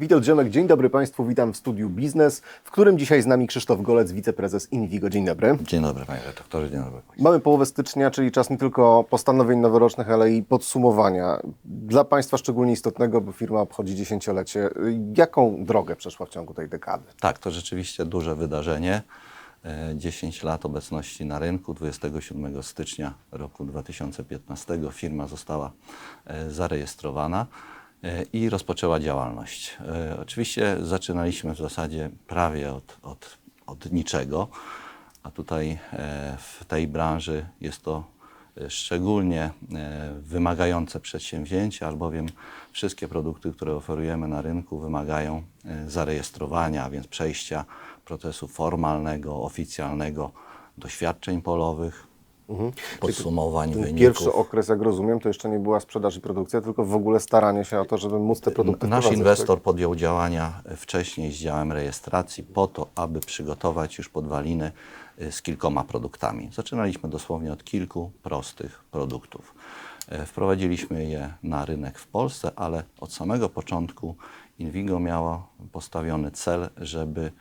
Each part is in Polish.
Witold Dziomek, dzień dobry Państwu, witam w studiu Biznes, w którym dzisiaj z nami Krzysztof Golec, wiceprezes Invigo. Dzień dobry. Dzień dobry panie redaktorze, dzień dobry. Mamy połowę stycznia, czyli czas nie tylko postanowień noworocznych, ale i podsumowania. Dla Państwa szczególnie istotnego, bo firma obchodzi dziesięciolecie. Jaką drogę przeszła w ciągu tej dekady? Tak, to rzeczywiście duże wydarzenie. E, 10 lat obecności na rynku. 27 stycznia roku 2015 firma została e, zarejestrowana e, i rozpoczęła działalność. E, Oczywiście zaczynaliśmy w zasadzie prawie od, od, od niczego, a tutaj e, w tej branży jest to e, szczególnie e, wymagające przedsięwzięcie, albowiem wszystkie produkty, które oferujemy na rynku wymagają e, zarejestrowania, a więc przejścia procesu formalnego, oficjalnego, doświadczeń polowych, podsumowań Ten wyników. pierwszy okres, jak rozumiem, to jeszcze nie była sprzedaż i produkcja, tylko w ogóle staranie się o to, żeby móc te produkty Nasz inwestor podjął działania wcześniej z działem rejestracji po to, aby przygotować już podwaliny y, z kilkoma produktami. Zaczynaliśmy dosłownie od kilku prostych produktów. E, Wprowadziliśmy je na rynek w Polsce, ale od samego początku Invigo miało postawiony cel, żeby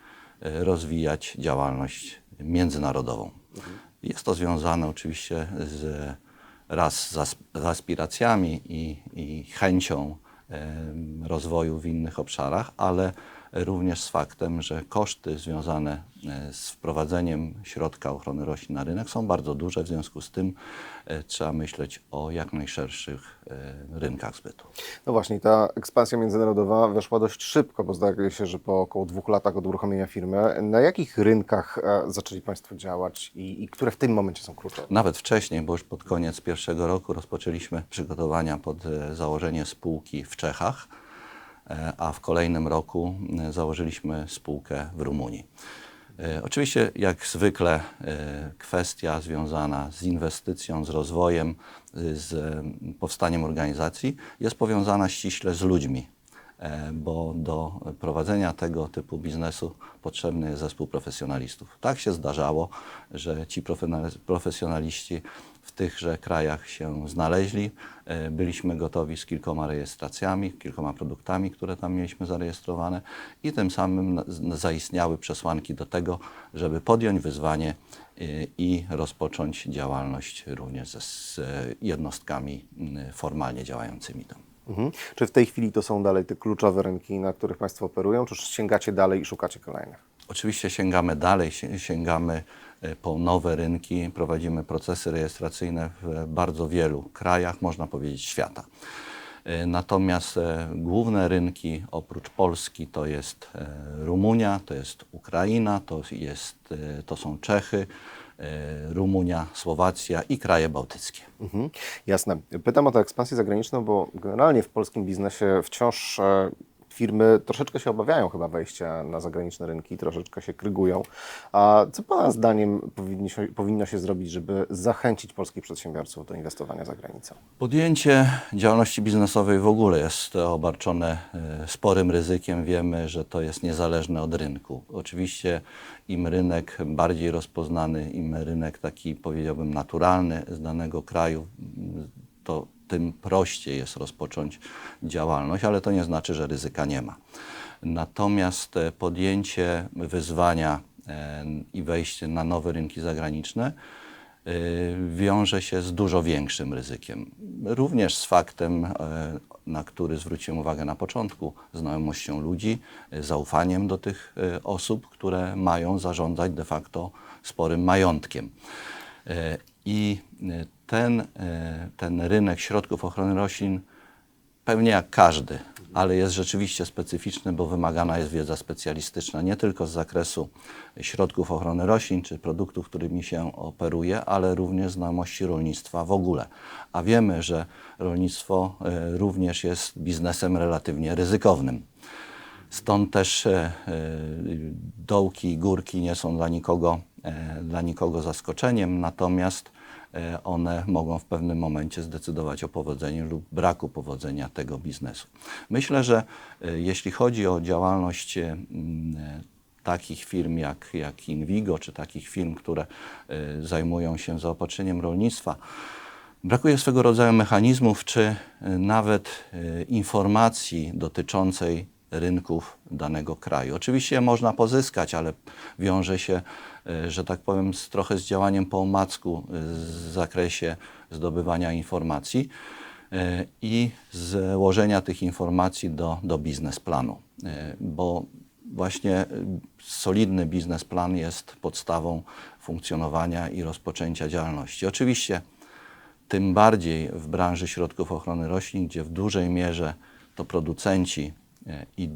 e, rozwijać działalność międzynarodową. Jest to związane oczywiście z raz z, z aspiracjami i, i chęcią rozwoju w innych obszarach, ale również z faktem, że koszty związane e, z wprowadzeniem środka ochrony roślin na rynek są bardzo duże, w związku z tym e, trzeba myśleć o jak najszerszych e, rynkach zbytu. No właśnie, ta ekspansja międzynarodowa weszła dość szybko, bo zdaje się, że po około dwóch latach od uruchomienia firmy. Na jakich rynkach zaczęli Państwo działać i, i które w tym momencie są kluczowe? Nawet wcześniej, bo już pod koniec pierwszego roku rozpoczęliśmy przygotowania pod założenie spółki w Czechach, a w kolejnym roku e, założyliśmy spółkę w Rumunii. E, Oczywiście, jak zwykle, e, kwestia związana z inwestycją, z rozwojem, z e, powstaniem organizacji jest powiązana ściśle z ludźmi e, bo do prowadzenia tego typu biznesu potrzebny jest zespół profesjonalistów. Tak się zdarzało, że ci profesjonaliści w tychże krajach się znaleźli. E, Byliśmy gotowi z kilkoma rejestracjami, kilkoma produktami, które tam mieliśmy zarejestrowane i tym samym zaistniały przesłanki do tego, żeby podjąć wyzwanie y, i rozpocząć działalność również z e, jednostkami formalnie działającymi tam. Mhm. Czy w tej chwili to są dalej te kluczowe rynki, na których Państwo operują, czy sięgacie dalej i szukacie kolejnych? Oczywiście sięgamy dalej, si- sięgamy e, po nowe rynki, prowadzimy procesy rejestracyjne w bardzo wielu krajach, można powiedzieć świata. E, Natomiast e, główne rynki oprócz Polski to jest e, Rumunia, to jest Ukraina, to, jest, e, to są Czechy, e, Rumunia, Słowacja i kraje bałtyckie. Mhm. Jasne. Pytam o tę ekspansję zagraniczną, bo generalnie w polskim biznesie wciąż e, firmy troszeczkę się obawiają chyba wejścia na zagraniczne rynki, troszeczkę się krygują. A co Pana zdaniem powinni powinno się zrobić, żeby zachęcić polskich przedsiębiorców do inwestowania za granicą? Podjęcie działalności biznesowej w ogóle jest obarczone e, sporym ryzykiem. Wiemy, że to jest niezależne od rynku. Oczywiście im rynek bardziej rozpoznany, im rynek taki powiedziałbym naturalny z danego kraju, to tym prościej jest rozpocząć działalność, ale to nie znaczy, że ryzyka nie ma. Natomiast e, podjęcie wyzwania e, i wejście na nowe rynki zagraniczne y, wiąże się z dużo większym ryzykiem. Również z faktem, e, na który zwróciłem uwagę na początku, znajomością ludzi, e, zaufaniem do tych e, osób, które mają zarządzać de facto sporym majątkiem. I e, ten, e, ten rynek środków ochrony roślin Pewnie jak każdy, ale jest rzeczywiście specyficzny, bo wymagana jest wiedza specjalistyczna nie tylko z zakresu środków ochrony roślin czy produktów, którymi się operuje, ale również znajomości rolnictwa w ogóle. A wiemy, że rolnictwo e, również jest biznesem relatywnie ryzykownym. Stąd też dołki i górki nie są dla nikogo, dla nikogo zaskoczeniem, natomiast one mogą w pewnym momencie zdecydować o powodzeniu lub braku powodzenia tego biznesu. Myślę, że e, jeśli chodzi o działalność e, e, takich firm jak, jak czy takich firm, które e, zajmują się zaopatrzeniem rolnictwa, Brakuje swego rodzaju mechanizmów, czy e, nawet e, informacji dotyczącej rynków danego kraju. Oczywiście można pozyskać, ale wiąże się, e, że tak powiem, z, trochę z działaniem po omacku e, w zakresie zdobywania informacji e, i złożenia tych informacji do, do biznesplanu, E, bo właśnie e, solidny biznesplan jest podstawą funkcjonowania i rozpoczęcia działalności. Oczywiście tym bardziej w branży środków ochrony roślin, gdzie w dużej mierze to producenci e, i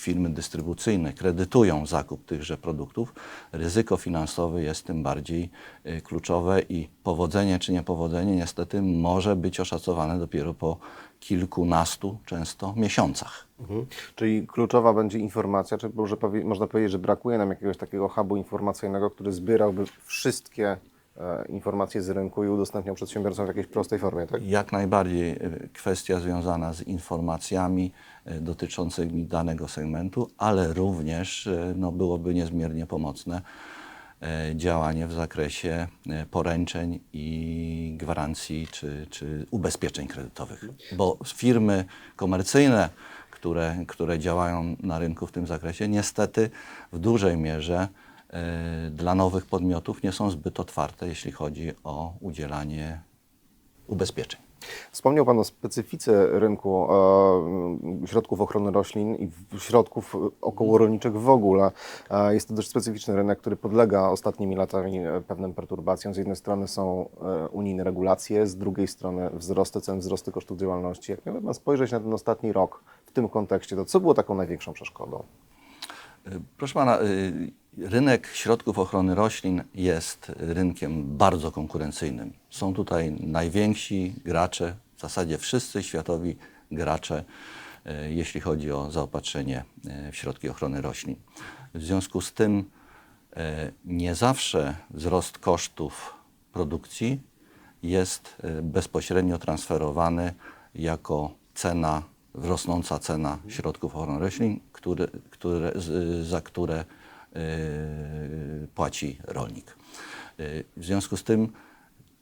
firmy dystrybucyjne kredytują zakup tychże produktów, ryzyko finansowe jest tym bardziej e, kluczowe i powodzenie czy niepowodzenie niestety może być oszacowane dopiero po kilkunastu często miesiącach. Mhm. Czyli kluczowa będzie informacja, czy może powie, można powiedzieć, że brakuje nam jakiegoś takiego hubu informacyjnego, który zbierałby wszystkie informacje z rynku i udostępniał przedsiębiorcom w jakiejś prostej formie, tak? Jak najbardziej e, kwestia związana z informacjami e, dotyczącymi danego segmentu, ale również e, no, byłoby niezmiernie pomocne e, działanie w zakresie e, poręczeń i gwarancji czy, czy ubezpieczeń kredytowych. Bo firmy komercyjne, które, które działają na rynku w tym zakresie, niestety w dużej mierze e, dla nowych podmiotów nie są zbyt otwarte, jeśli chodzi o udzielanie ubezpieczeń. Wspomniał Pan o specyfice rynku e, środków ochrony roślin i środków okołorolniczych w ogóle. E, jest to dość specyficzny rynek, który podlega ostatnimi latami e, pewnym perturbacjom. Z jednej strony są e, unijne regulacje, z drugiej strony wzrosty cen, wzrosty kosztów działalności. Jak miałby Pan spojrzeć na ten ostatni rok w tym kontekście, to co było taką największą przeszkodą? Proszę pana, y, rynek środków ochrony roślin jest rynkiem bardzo konkurencyjnym. Są tutaj najwięksi gracze, w zasadzie wszyscy światowi gracze, y, jeśli chodzi o zaopatrzenie y, w środki ochrony roślin. W związku z tym nie zawsze wzrost kosztów produkcji jest bezpośrednio transferowany jako cena, rosnąca cena środków ochrony roślin, które, które, za które y, płaci rolnik. Y, W związku z tym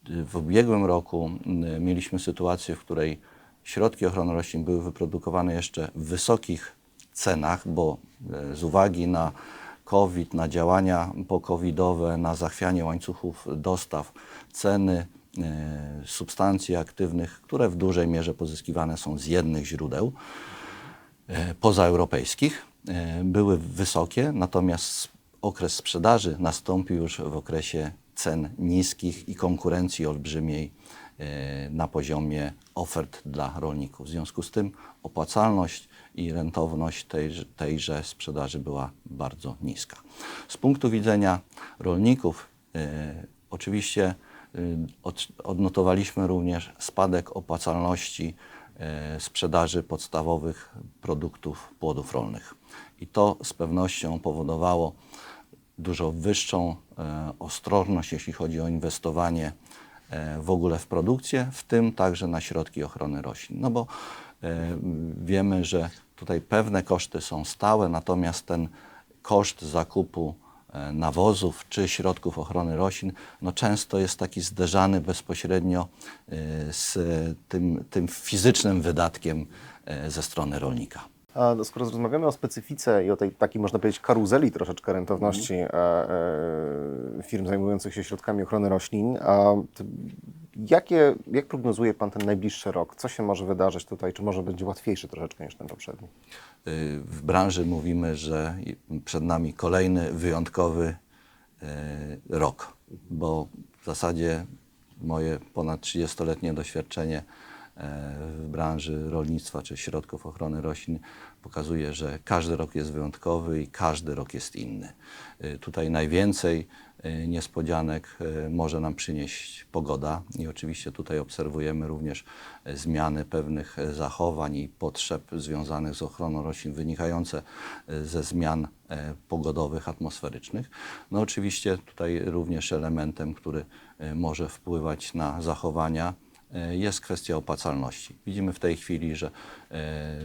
w ubiegłym roku y, mieliśmy sytuację, w której środki ochrony roślin były wyprodukowane jeszcze w wysokich cenach, bo e, z uwagi na COVID, na działania pokowidowe, na zachwianie łańcuchów dostaw, ceny e, substancji aktywnych, które w dużej mierze pozyskiwane są z jednych źródeł e, pozaeuropejskich, e, były wysokie, natomiast okres sprzedaży nastąpił już w okresie cen niskich i konkurencji olbrzymiej e, na poziomie ofert dla rolników. W związku z tym opłacalność i rentowność tejże, tejże sprzedaży była bardzo niska. Z punktu widzenia rolników, e, oczywiście odnotowaliśmy również spadek opłacalności e, sprzedaży podstawowych produktów płodów rolnych. I to z pewnością powodowało dużo wyższą e, ostrożność, jeśli chodzi o inwestowanie w ogóle w produkcję, w tym także na środki ochrony roślin. No bo wiemy, że tutaj pewne koszty są stałe, natomiast ten koszt zakupu nawozów czy środków ochrony roślin, no często jest taki zderzany bezpośrednio e, z tym, tym fizycznym wydatkiem e, ze strony rolnika. A skoro rozmawiamy o specyfice i o tej takiej, można powiedzieć, karuzeli troszeczkę rentowności e, e, firm zajmujących się środkami ochrony roślin, jakie, jak prognozuje Pan ten najbliższy rok? Co się może wydarzyć tutaj? Czy może będzie łatwiejszy troszeczkę niż ten poprzedni? Y, W branży mówimy, że przed nami kolejny wyjątkowy y, rok, bo w zasadzie moje ponad 30-letnie doświadczenie e, w branży rolnictwa czy środków ochrony roślin pokazuje, że każdy rok jest wyjątkowy i każdy rok jest inny. Y, Tutaj najwięcej y, niespodzianek może nam przynieść pogoda i oczywiście tutaj obserwujemy również e, zmiany pewnych e, zachowań i potrzeb związanych z ochroną roślin wynikające e, ze zmian e, pogodowych, atmosferycznych. No oczywiście tutaj również elementem, który e, może wpływać na zachowania e, jest kwestia opłacalności. Widzimy w tej chwili, że e,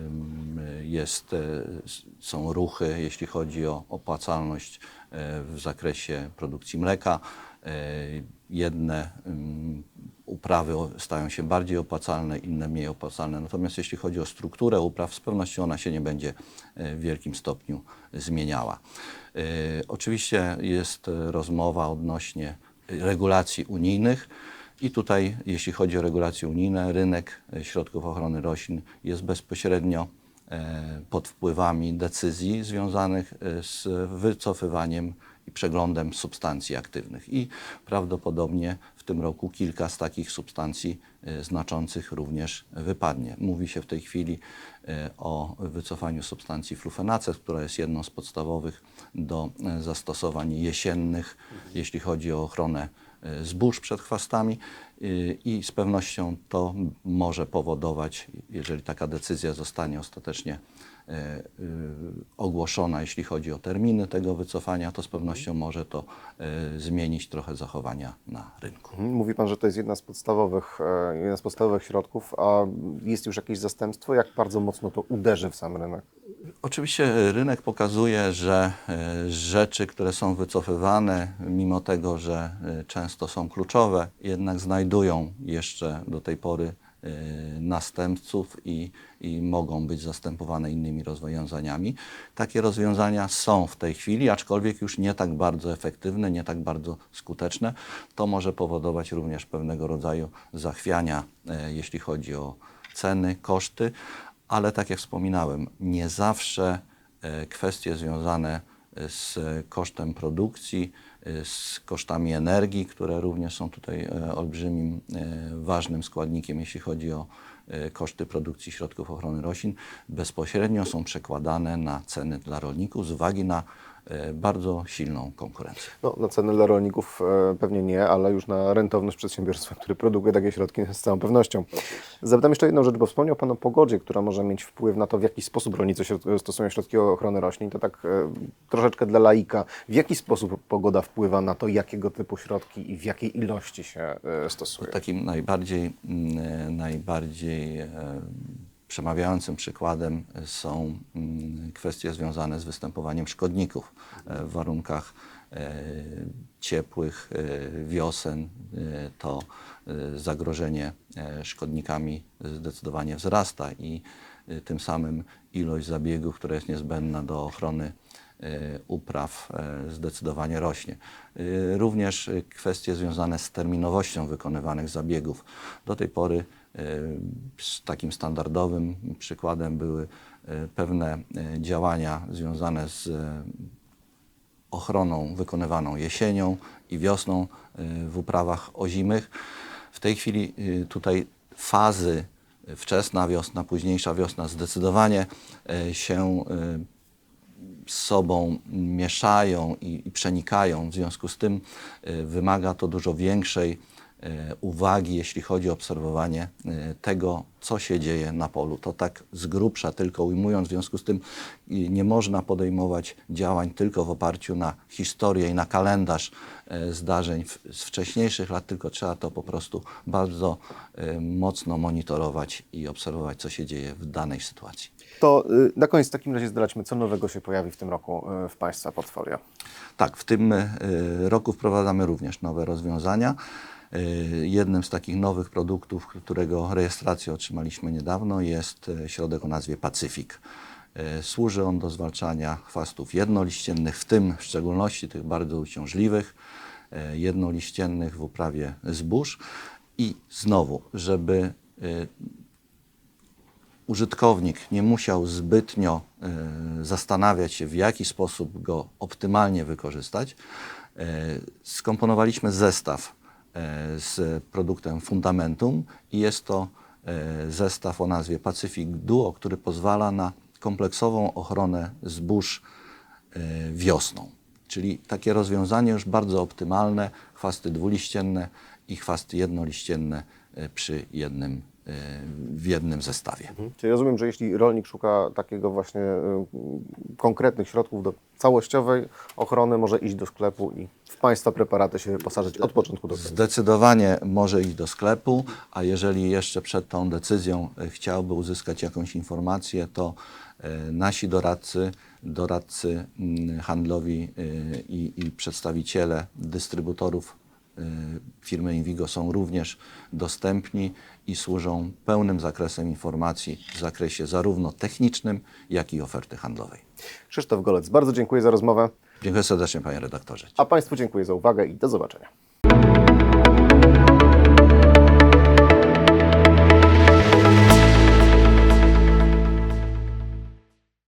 jest, e, są ruchy, jeśli chodzi o opłacalność e, w zakresie produkcji mleka. E, Jedne uprawy stają się bardziej opłacalne, inne mniej opłacalne. Natomiast jeśli chodzi o strukturę upraw, z pewnością ona się nie będzie e, w wielkim stopniu zmieniała. E, Oczywiście jest e, rozmowa odnośnie regulacji unijnych. I tutaj, jeśli chodzi o regulacje unijne, rynek środków ochrony roślin jest bezpośrednio e, pod wpływami decyzji związanych e, z wycofywaniem i przeglądem substancji aktywnych. I prawdopodobnie w tym roku kilka z takich substancji e, znaczących również wypadnie. Mówi się w tej chwili o wycofaniu substancji flufenacet, która jest jedną z podstawowych do zastosowań jesiennych, jeśli chodzi o ochronę zbóż przed chwastami y, i z pewnością to może powodować, jeżeli taka decyzja zostanie ostatecznie y, ogłoszona, jeśli chodzi o terminy tego wycofania, to z pewnością może to zmienić trochę zachowania na rynku. Mówi Pan, że to jest jedna z podstawowych, e, jeden z podstawowych środków, a jest już jakieś zastępstwo? Jak bardzo mocno to uderzy w sam rynek? Oczywiście e, rynek pokazuje, że e, rzeczy, które są wycofywane, mimo tego, że e, często są kluczowe, jednak znajdują jeszcze do tej pory następców i, i mogą być zastępowane innymi rozwiązaniami. Takie rozwiązania są w tej chwili, aczkolwiek już nie tak bardzo efektywne, nie tak bardzo skuteczne. To może powodować również pewnego rodzaju zachwiania, jeśli chodzi o ceny, koszty, ale tak jak wspominałem, nie zawsze e, kwestie związane e, z kosztem produkcji, e, z kosztami energii, które również są tutaj olbrzymim, ważnym składnikiem, jeśli chodzi o koszty produkcji środków ochrony roślin, bezpośrednio są przekładane na ceny dla rolników z uwagi na bardzo silną konkurencję. No, na ceny dla rolników e, pewnie nie, ale już na rentowność przedsiębiorstwa, który produkuje takie środki z całą pewnością. Zapytam jeszcze jedną rzecz, bo wspomniał Pan o pogodzie, która może mieć wpływ na to, w jaki sposób rolnicy stosują środki ochrony roślin. To tak e, troszeczkę dla laika. W jaki sposób pogoda wpływa na to, jakiego typu środki i w jakiej ilości się e, stosuje? Takim najbardziej, mm, najbardziej e, przemawiającym przykładem są mm, kwestie związane z występowaniem szkodników e, w warunkach e, ciepłych e, wiosen. To zagrożenie szkodnikami zdecydowanie wzrasta i tym samym ilość zabiegów, która jest niezbędna do ochrony upraw zdecydowanie rośnie. Również kwestie związane z terminowością wykonywanych zabiegów. Do tej pory takim standardowym przykładem były e, pewne e, działania związane z e, ochroną wykonywaną jesienią i wiosną w uprawach ozimych. W tej chwili tutaj fazy wczesna wiosna, późniejsza wiosna zdecydowanie się z sobą mieszają i, i przenikają. W związku z tym wymaga to dużo większej uwagi, jeśli chodzi o obserwowanie y, tego, co się dzieje na polu. To tak z grubsza tylko ujmując, w związku z tym nie można podejmować działań tylko w oparciu na historię i na kalendarz y, zdarzeń z wcześniejszych lat, tylko trzeba to po prostu bardzo mocno monitorować i obserwować, co się dzieje w danej sytuacji. To y, na koniec w takim razie zdradźmy, co nowego się pojawi w tym roku y, w Państwa portfolio. Tak, w tym y, roku wprowadzamy również nowe rozwiązania. Y, Jednym z takich nowych produktów, którego rejestrację otrzymaliśmy niedawno, jest y, środek o nazwie Pacyfik. Y, Służy on do zwalczania chwastów jednoliściennych, w tym w szczególności tych bardzo uciążliwych, jednoliściennych w uprawie zbóż. I znowu, żeby użytkownik nie musiał zbytnio zastanawiać się, w jaki sposób go optymalnie wykorzystać, skomponowaliśmy zestaw z produktem Fundamentum i jest to e, zestaw o nazwie Pacific Duo, który pozwala na kompleksową ochronę zbóż e, wiosną. Czyli takie rozwiązanie już bardzo optymalne, chwasty dwuliścienne i chwasty jednoliścienne e, przy jednym, e, w jednym zestawie. Czyli rozumiem, że jeśli rolnik szuka takiego właśnie y, konkretnych środków do całościowej ochrony, może iść do sklepu i w Państwa preparaty się wyposażyć od początku do końca. Zdecydowanie może iść do sklepu, a jeżeli jeszcze przed tą decyzją e, chciałby uzyskać jakąś informację, to e, nasi doradcy, doradcy mm, handlowi i, i przedstawiciele dystrybutorów y, firmy Invigo są również dostępni i służą pełnym zakresem informacji w zakresie zarówno technicznym, jak i oferty handlowej. Krzysztof Golec, bardzo dziękuję za rozmowę, Dziękuję serdecznie panie redaktorze. a Państwu dziękuję za uwagę i do zobaczenia.